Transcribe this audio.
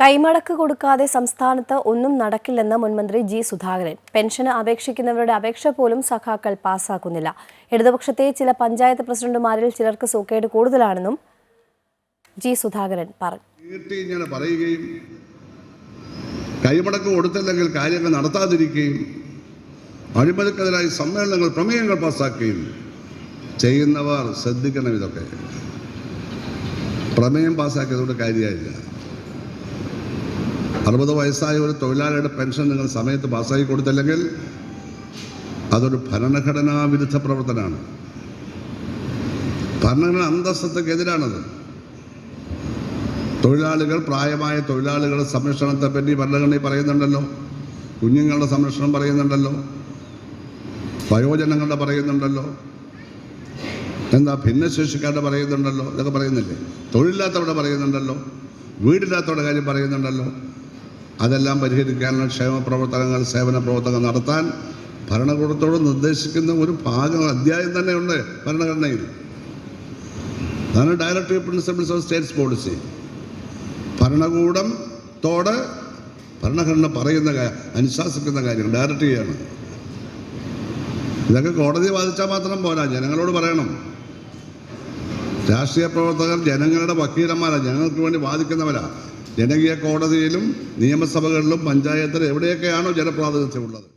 കൈമടക്ക് കൊടുക്കാതെ സംസ്ഥാനത്ത് ഒന്നും നടക്കില്ലെന്ന് മുൻമന്ത്രി ജി സുധാകരൻ. പെൻഷന് അപേക്ഷിക്കുന്നവരുടെ അപേക്ഷ പോലും സഖാക്കൾ പാസാക്കുന്നില്ല ഇടതുപക്ഷത്തെ ചില പഞ്ചായത്ത് പ്രസിഡന്റുമാരിൽ ചിലർക്ക് സൂക്കേട് കൂടുതലാണെന്നും ജി സുധാകരൻ പറഞ്ഞു. പറയുകയും കൈമടക്ക് കൊടുത്തില്ലെങ്കിൽ കാര്യങ്ങൾ നടത്താതിരിക്കുകയും അഴിമതിക്കെതിരായി സമ്മേളനങ്ങൾ പ്രമേയങ്ങൾ പാസ്സാക്കുകയും ചെയ്യുന്നവർ ശ്രദ്ധിക്കണം ഇതൊക്കെ. പ്രമേയം പാസ്സാക്കിയതുകൊണ്ട് കാര്യമായില്ല. അറുപത് വയസ്സായ ഒരു തൊഴിലാളിയുടെ പെൻഷൻ നിങ്ങൾ സമയത്ത് പാസ്സാക്കി കൊടുത്തില്ലെങ്കിൽ അതൊരു ഭരണഘടനാ വിരുദ്ധ പ്രവർത്തനമാണ്. ഭരണഘടന അന്തസ്സത്തൊക്കെതിരാണത്. തൊഴിലാളികൾ പ്രായമായ തൊഴിലാളികളുടെ സംരക്ഷണത്തെ പറ്റി ഭരണഘടനയിൽ പറയുന്നുണ്ടല്ലോ. കുഞ്ഞുങ്ങളുടെ സംരക്ഷണം പറയുന്നുണ്ടല്ലോ. വയോജനങ്ങളുടെ പറയുന്നുണ്ടല്ലോ. എന്താ ഭിന്നശേഷിക്കാരുടെ പറയുന്നുണ്ടല്ലോ. ഇതൊക്കെ പറയുന്നില്ലേ? തൊഴിലില്ലാത്തവരുടെ പറയുന്നുണ്ടല്ലോ. വീടില്ലാത്തവരുടെ കാര്യം പറയുന്നുണ്ടല്ലോ. അതെല്ലാം പരിഹരിക്കാനുള്ള ക്ഷേമ പ്രവർത്തനങ്ങൾ സേവന പ്രവർത്തനങ്ങൾ നടത്താൻ ഭരണകൂടത്തോട് നിർദ്ദേശിക്കുന്ന ഒരു ഭാഗം അധ്യായം തന്നെയുണ്ട് ഭരണഘടനയിൽ. അതാണ് directive principles of states policy ഭരണകൂടത്തോട് ഭരണഘടന പറയുന്ന അനുശാസിക്കുന്ന കാര്യം ഡയറക്ടറിയാണ് ഇതൊക്കെ കോടതി വാദിച്ചാൽ മാത്രം പോരാ ജനങ്ങളോട് പറയണം. രാഷ്ട്രീയ പ്രവർത്തകർ ജനങ്ങളുടെ വക്കീലന്മാരാണ് ജനങ്ങൾക്ക് വേണ്ടി വാദിക്കുന്നവരാ. ജനകീയ കോടതിയിലും നിയമസഭകളിലും പഞ്ചായത്തിലും എവിടെയൊക്കെയാണോ ജനപ്രാതിനിധ്യമുള്ളത്.